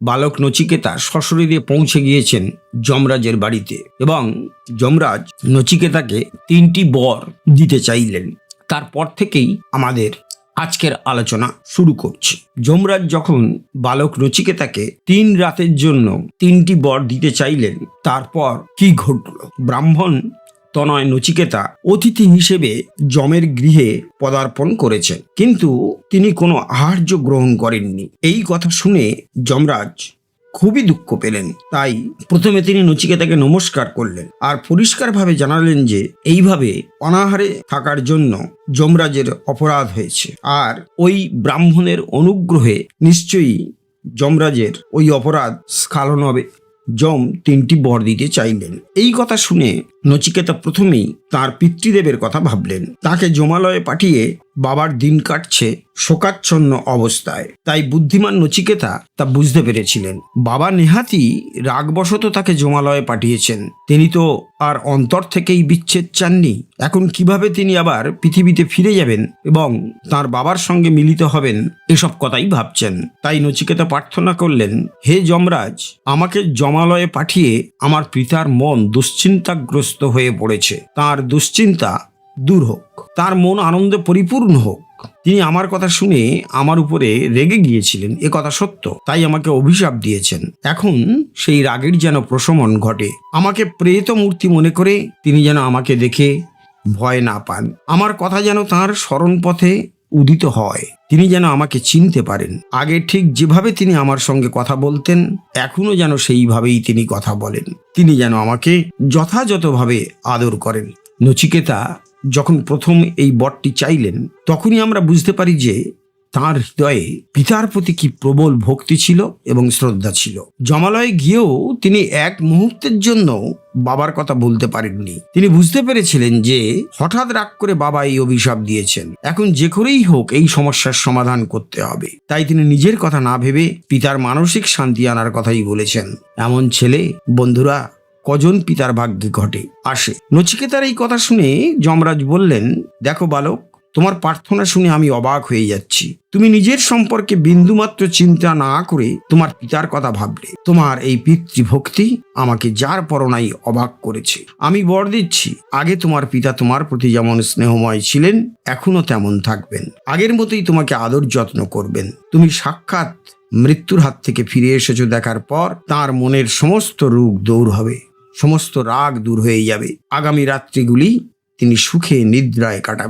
বালক নচিকেতা সশরীরে পৌঁছে গিয়েছেন যমরাজের বাড়িতে এবং যমরাজ নচিকেতাকে তিনটি বর দিতে চাইলেন। তারপর থেকেই আমাদের আজকের আলোচনা শুরু করছি। যমরাজ যখন বালক নচিকেতাকে তিন রাতের জন্য তিনটি বর দিতে চাইলেন, তারপর কি ঘটল? ব্রাহ্মণ তনয় নচিকেতা অতিথি হিসেবে যমের গৃহে পদার্পণ করেছেন। কিন্তু তিনি কোনো আহার্য গ্রহণ করেননি। এই কথা শুনে যমরাজ খুবই দুঃখ পেলেন। তাই প্রথমে তিনি নচিকেতাকে নমস্কার করলেন আর পরিষ্কারভাবে জানালেন যে এইভাবে অনাহারে থাকার জন্য যমরাজের অপরাধ হয়েছে। আর ওই ব্রাহ্মণের অনুগ্রহে নিশ্চয়ই যমরাজের ওই অপরাধ স্খালন হবে যম তিনটি বর দিতে চাইলেন। এই কথা শুনে নচিকেতা প্রথমেই তার পিতৃদেবের কথা ভাবলেন। তাকে জমালয়ে পাঠিয়ে বাবার দিন কাটছে শোকাচ্ছন্ন অবস্থায়। তাই বুদ্ধিমান নচিকেতা তা বুঝতে পেরেছিলেন। বাবা নেহাতি রাগবশত তাকে জমালয়ে পাঠিয়েছেন। তিনি তো আর অন্তর থেকেই বিচ্ছেদ চাননি। এখন কীভাবে তিনি আবার পৃথিবীতে ফিরে যাবেন এবং তার বাবার সঙ্গে মিলিত হবেন, এসব কথাই ভাবছেন। তাই নচিকেতা প্রার্থনা করলেন, হে যমরাজ, আমাকে জমালয়ে পাঠিয়ে আমার পিতার মন দুশ্চিন্তাগ্রস্ত হয়ে পড়েছে। তার দুশ্চিন্তা দূর হোক। তার মন আনন্দে পরিপূর্ণ হোক। তিনি আমার কথা শুনে আমার উপরে রেগে গিয়েছিলেন। এ কথা সত্য। তাই আমাকে অভিশাপ দিয়েছেন। এখন সেই রাগের যেন প্রশমন ঘটে। আমাকে প্রেত মূর্তি মনে করে তিনি যেন আমাকে দেখে ভয় না পান। আমার কথা যেন তার স্মরণ পথে উদিত হয়। তিনি যেন আমাকে চিনতে পারেন। আগে ঠিক যেভাবে তিনি আমার সঙ্গে কথা বলতেন এখনও যেন সেইভাবেই তিনি কথা বলেন। তিনি যেন আমাকে যথাযথভাবে আদর করেন। নচিকেতা যখন প্রথম এই বটটি চাইলেন, তখনই আমরা বুঝতে পারি যে তার হৃদয়ে পিতার প্রতি কি প্রবল ভক্তি ছিল এবং শ্রদ্ধা ছিল? জমালয়ে গিয়েও তিনি এক মুহূর্তের জন্য বাবার কথা বলতে পারেননি। তিনি বুঝতে পেরেছিলেন যে হঠাৎ রাগ করে বাবা এই অভিশাপ দিয়েছেন। এখন যে করেই হোক এই সমস্যার সমাধান করতে হবে। তাই তিনি নিজের কথা না ভেবে পিতার মানসিক শান্তি আনার কথাই বলেছেন। এমন ছেলে, বন্ধুরা, কজন পিতার ভাগ্যে ঘটে? আসে। নচিকেতার এই কথা শুনে যমরাজ বললেন, দেখো বালক তোমার প্রার্থনা শুনে আমি অবাক হয়ে যাচ্ছি। তুমি নিজের সম্পর্কে বিন্দুমাত্র চিন্তা না করে তোমার পিতার কথা ভাবলে। তোমার এই পিতৃভক্তি আমাকে যার পরনাই অবাক করেছে। আমি বর দিচ্ছি, আগে তোমার পিতা তোমার প্রতি যেমন স্নেহময় ছিলেন এখনও তেমন থাকবেন। আগের মতোই তোমাকে আদর যত্ন করবেন। তুমি সাক্ষাৎ মৃত্যুর হাত থেকে ফিরে এসেছ দেখার পর তার মনের সমস্ত রোগ দূর হবে, সমস্ত রাগ দূর হয়ে যাবে। আগামী রাত্রিগুলি তিনি সুখে নিদ্রায় কাটাবেন।